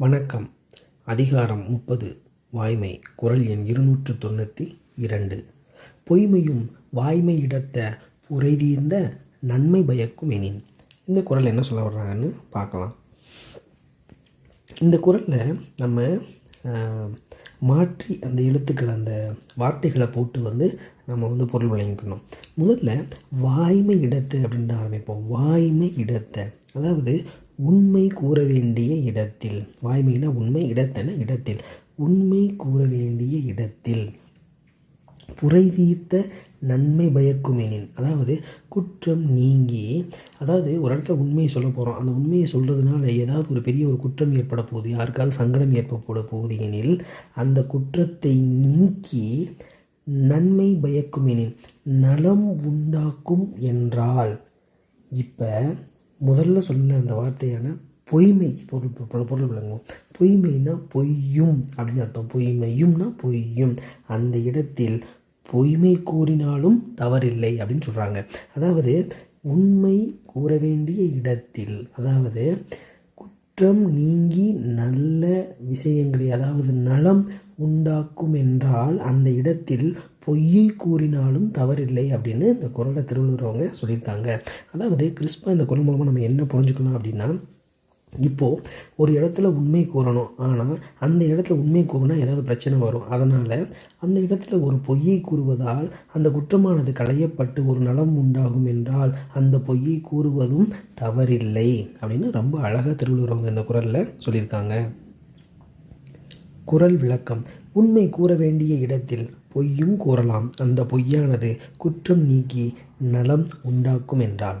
வணக்கம். அதிகாரம் முப்பது. வாய்மை. குரல் எண் இருநூற்று தொண்ணூற்றி இரண்டு. பொய்மையும் வாய்மை இடத்த உரைதீர்ந்த நன்மை பயக்கும் எனின். இந்த குரல் என்ன சொல்ல வர்றாங்கன்னு பார்க்கலாம். இந்த குரலில் நம்ம மாற்றி அந்த எழுத்துக்கள் அந்த வார்த்தைகளை போட்டு வந்து நம்ம வந்து பொருள் விளங்கிக்கணும். முதல்ல வாய்மை இடத்தை அப்படின்னு ஆரம்பிப்போம். வாய்மை இடத்தை. அதாவது உண்மை கூற வேண்டிய இடத்தில். வாய்மைனா உண்மை இடத்தன இடத்தில். உண்மை கூற வேண்டிய இடத்தில். புரைதீர்த்த நன்மை பயக்குமெனின். அதாவது குற்றம் நீங்கி அதாவது ஒரு இடத்துல உண்மையை சொல்ல போகிறோம் அந்த உண்மையை சொல்கிறதுனால ஏதாவது ஒரு பெரிய ஒரு குற்றம் ஏற்பட போகுது யாருக்காவது சங்கடம் ஏற்பட போகுது எனில் அந்த குற்றத்தை நீக்கி நன்மை பயக்குமெனின். நலம் உண்டாக்கும் என்றால் இப்போ முதல்ல சொன்ன அந்த வார்த்தையான பொய்மை பொருள் பொருள் பொருள் விளங்கும் பொய்மைனா பொய்யும் அப்படின்னு அர்த்தம். பொய்மையும்னா பொய்யும். அந்த இடத்தில் பொய்மை கூறினாலும் தவறில்லை அப்படின்னு சொல்கிறாங்க அதாவது உண்மை கூற வேண்டிய இடத்தில் அதாவது குற்றம் நீங்கி நல்ல விஷயங்களை அதாவது நலம் உண்டாக்கும் என்றால் அந்த இடத்தில் பொய்யை கூறினாலும் தவறில்லை அப்படின்னு இந்த குரலை திருவள்ளுவர் அவங்க சொல்லியிருக்காங்க. அதாவது கிறிஸ்பா இந்த குரல் மூலமாக நம்ம என்ன புரிஞ்சுக்கலாம் அப்படின்னா இப்போது ஒரு இடத்துல உண்மை கூறணும். ஆனால் அந்த இடத்துல உண்மை கூறினா ஏதாவது பிரச்சனை வரும். அதனால் அந்த இடத்துல ஒரு பொய்யை கூறுவதால் அந்த குற்றமானது களையப்பட்டு ஒரு நலம் உண்டாகும் என்றால் அந்த பொய்யை கூறுவதும் தவறில்லை அப்படின்னு ரொம்ப அழகாக திருவள்ளுவர் அவங்க இந்த குரலில் சொல்லியிருக்காங்க. குரல் விளக்கம். உண்மை கூற வேண்டிய இடத்தில் பொய்யும் கூறலாம். அந்த பொய்யானது குற்றம் நீக்கி நலம் உண்டாக்கும் என்றால்.